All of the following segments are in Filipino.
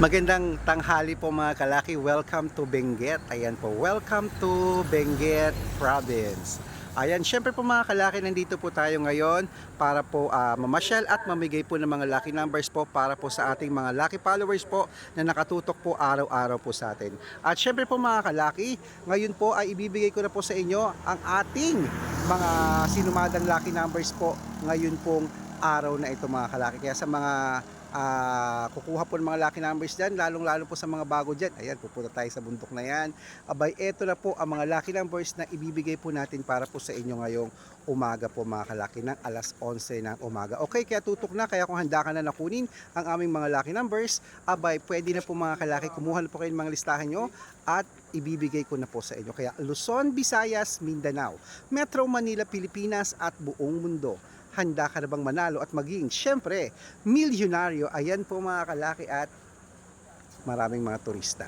Magandang tanghali po mga kalaki. Welcome to Benguet. Ayan po. Welcome to Benguet Province. Ayan, syempre po mga kalaki, nandito po tayo ngayon para po ah, mamasyal at mamigay po ng mga lucky numbers po para po sa ating mga lucky followers po na nakatutok po araw-araw po sa atin. At syempre po mga kalaki, ngayon po ay ibibigay ko na po sa inyo ang ating mga sinumadang lucky numbers po ngayon pong araw na ito mga kalaki. Kaya sa mga ah, kukuha po ng mga lucky numbers dyan, lalong-lalo po sa mga bago dyan. Ayan, pupunta tayo sa bundok na yan. Abay, eto na po ang mga lucky numbers na ibibigay po natin para po sa inyo ngayong umaga po mga kalaki ng alas 11 ng umaga. Okay, kaya tutok na. Kaya kung handa ka na nakunin ang aming mga lucky numbers, abay, pwede na po mga kalaki, kumuha na po kayo ng mga listahan nyo at ibibigay ko na po sa inyo. Kaya Luzon, Visayas, Mindanao, Metro Manila, Pilipinas at buong mundo handa ka na bang manalo at maging, syempre, milyonaryo. Ayan po mga kalaki at maraming mga turista.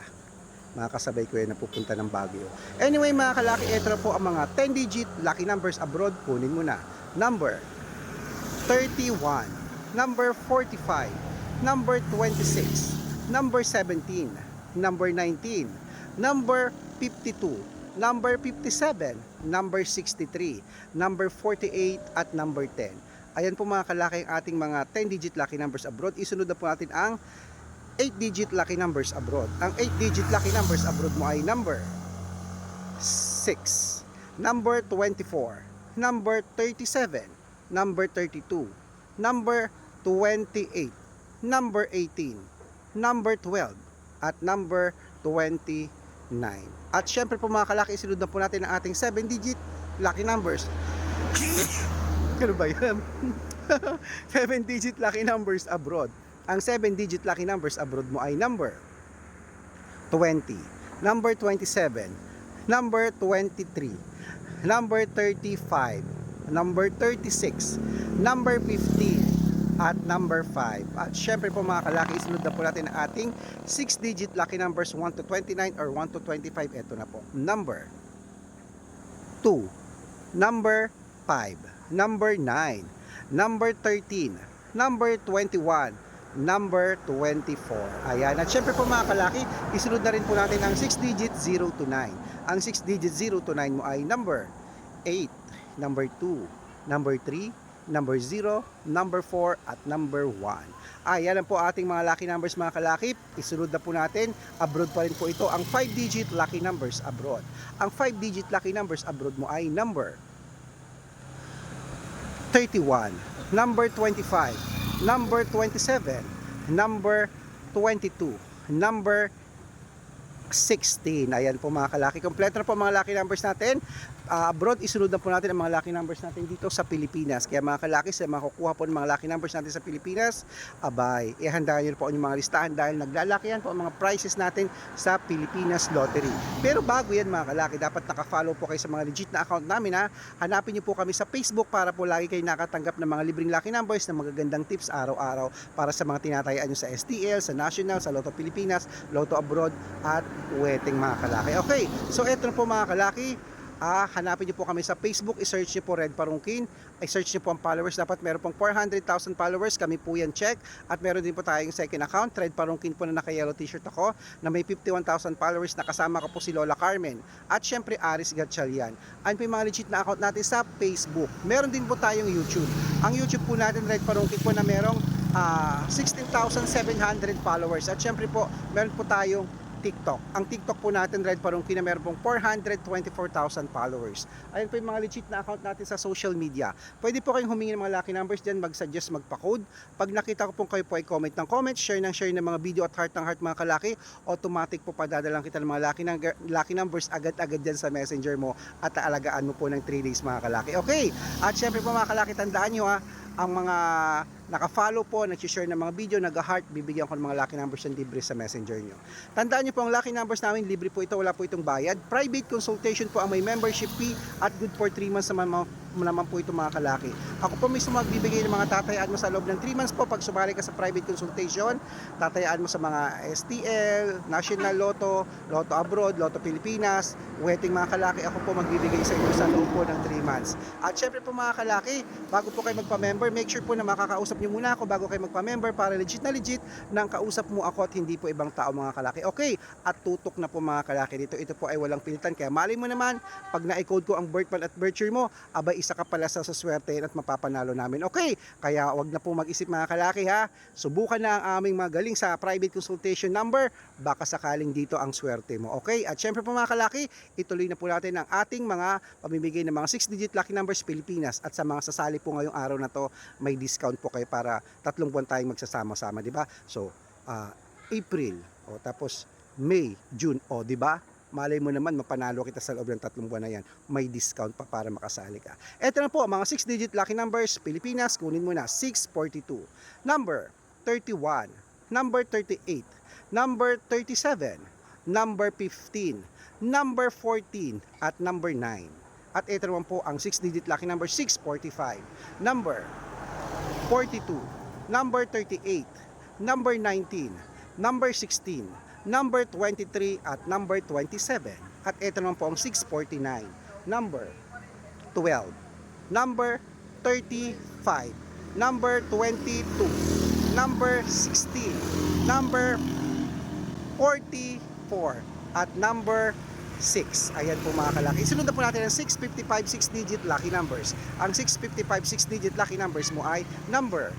Mga kasabay ko yan na pupunta ng Baguio. Anyway mga kalaki, na po ang mga 10-digit lucky numbers abroad. Kunin mo na. Number 31, number 45, number 26, number 17, number 19, number 52, number 57, number 63, number 48 at number 10. Ayan po mga kalaki ang ating mga 10-digit lucky numbers abroad. Isunod na po natin ang 8-digit lucky numbers abroad. Ang 8-digit lucky numbers abroad mo ay number 6, number 24, number 37, number 32, number 28, number 18, number 12, at number 29. At syempre po mga kalaki, isunod na po natin ang ating 7-digit lucky numbers. Ano ba yan? 7-digit lucky numbers abroad. Ang 7-digit lucky numbers abroad mo ay number 20, number 27, number 23, number 35, number 36, number 15, at number 5. At syempre po mga kalaki, isunod na po natin ang ating 6-digit lucky numbers 1 to 29 or 1 to 25. Ito na po. Number 2, number 5, number 9, number 13, number 21, number 24. Ayan. At syempre po mga kalaki, isunod na rin po natin ang 6 digit 0 to 9. Ang 6 digit 0 to 9 mo ay number 8, number 2, number 3, number 0, number 4, at number 1. Ayan lang po ating mga lucky numbers mga kalaki. Isunod na po natin. Abroad pa rin po ito ang 5 digit lucky numbers abroad. Ang 5 digit lucky numbers abroad mo ay number 31, number 25, number 27, number 22, number 16. Ayan po mga kalaki. Kompleto na po mga lucky numbers natin. Ah, abroad, isunod na po natin ang mga lucky numbers natin dito sa Pilipinas. Kaya mga kalaki, sa mga kukuha po ng mga lucky numbers natin sa Pilipinas, abay, ihandaan nyo po ang mga listahan dahil naglalaki yan po ang mga prizes natin sa Pilipinas Lottery. Pero bago yan mga kalaki, dapat nakafollow po kayo sa mga legit na account namin ha. Hanapin nyo po kami sa Facebook para po lagi kayo nakatanggap ng mga libreng lucky numbers na magagandang tips araw-araw para sa mga tinatayaan nyo sa STL, sa National, sa Lotto Pilipinas, Lotto Abroad at wedding mga kalaki. Okay, so eto na po mga kalaki. Ah, hanapin niyo po kami sa Facebook, i-search niyo po Red Parungkin, i-search niyo po ang followers, dapat meron pong 400,000 followers, kami po yan check, at meron din po tayong second account, Red Parungkin po na naka-yellow t-shirt ako, na may 51,000 followers, nakasama ko po si Lola Carmen, at syempre Aris Gatchalian. Ayun po yung mga legit na account natin sa Facebook. Meron din po tayong YouTube. Ang YouTube po natin, Red Parungkin po na merong ah, 16,700 followers, at syempre po, meron po tayong TikTok. Ang TikTok po natin, Red Parungki, na meron pong 424,000 followers. Ayun po yung mga legit na account natin sa social media. Pwede po kayong humingi ng mga lucky numbers dyan, mag-suggest, magpa-code. Pag nakita ko pong kayo po ay comment ng comment, share ng share ng mga video at heart ng heart mga kalaki, automatic po padadalang kita ng mga lucky, nang- lucky numbers agad-agad dyan sa messenger mo at aalagaan mo po ng 3 days mga kalaki. Okay, at syempre po mga kalaki, tandaan nyo ha, ang mga naka-follow po, nag-share ng mga video, nag-heart, bibigyan ko ng mga lucky numbers ng libre sa messenger nyo. Tandaan nyo po, ang lucky numbers namin, libre po ito, wala po itong bayad. Private consultation po ang may membership fee at good for 3 months naman mga naman po ito mga kalaki. Ako po mismo magbibigay ng mga tatayaan mo sa loob ng 3 months po pag sumali ka sa private consultation. Tatayaan mo sa mga STL, National Lotto, Lotto Abroad, Lotto Pilipinas, wedding mga kalaki. Ako po magbibigay sa inyo sa loob po ng 3 months. At syempre po mga kalaki, bago po kayo magpa-member, make sure po na makakausap niyo muna ako bago kayo magpa-member para legit na legit nang kausap mo ako at hindi po ibang tao mga kalaki. Okay, at tutok na po mga kalaki dito. Ito po ay walang pilitan. Kaya mali mo naman, pag na-code ko ang birth month at birth year mo, abay isa ka pala sa swerte at mapapanalo namin. Okay, kaya wag na po mag-isip mga kalaki ha. Subukan na ang aming magaling sa private consultation number. Baka sakaling dito ang swerte mo. Okay, at syempre po mga kalaki, ituloy na po natin ang ating mga pamimigay ng mga 6-digit lucky numbers Pilipinas. At sa mga sasali po ngayong araw na to, may discount po kayo para tatlong buwan tayong magsasama-sama, di ba? So, ah, April, o tapos May, June, o di ba? Malay mo naman, mapanalo kita sa loob ng tatlong buwan na yan. May discount pa para makasali ka. Ito na po, mga 6-digit lucky numbers, Pilipinas, kunin mo na 642, number 31, number 38, number 37, number 15, number 14, at number 9. At ito naman po ang 6-digit lucky number 645, number 42, number 38, number 19, number 16, number 23 at number 27. At ito naman po ang 649, number 12, number 35, number 22, number 16, number 44 at number 6. Ayan po mga kalaki. Sunod po natin ang 655 6-digit lucky numbers. Ang 655 6-digit lucky numbers mo ay number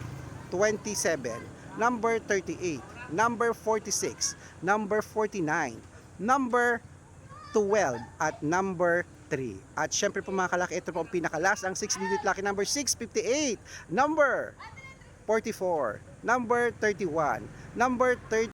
27, number 38, number 46, number 49, number 12, at number 3. At syempre po mga kalaki, ito po ang pinakalas, ang 6-digit lucky number 658, number 44, number 31, number 30,